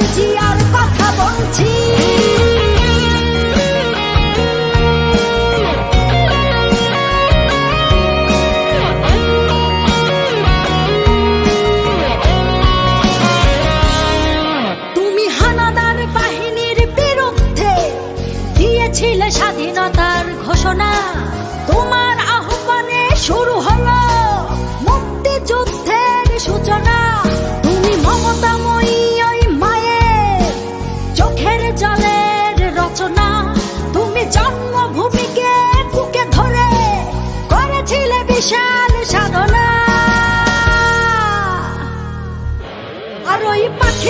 জর্জিয়ার কথা বলছি। ছিলে স্বাধীনতার ঘোষণা। তোমার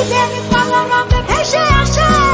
দিলেন পালারামে ভেসে আসা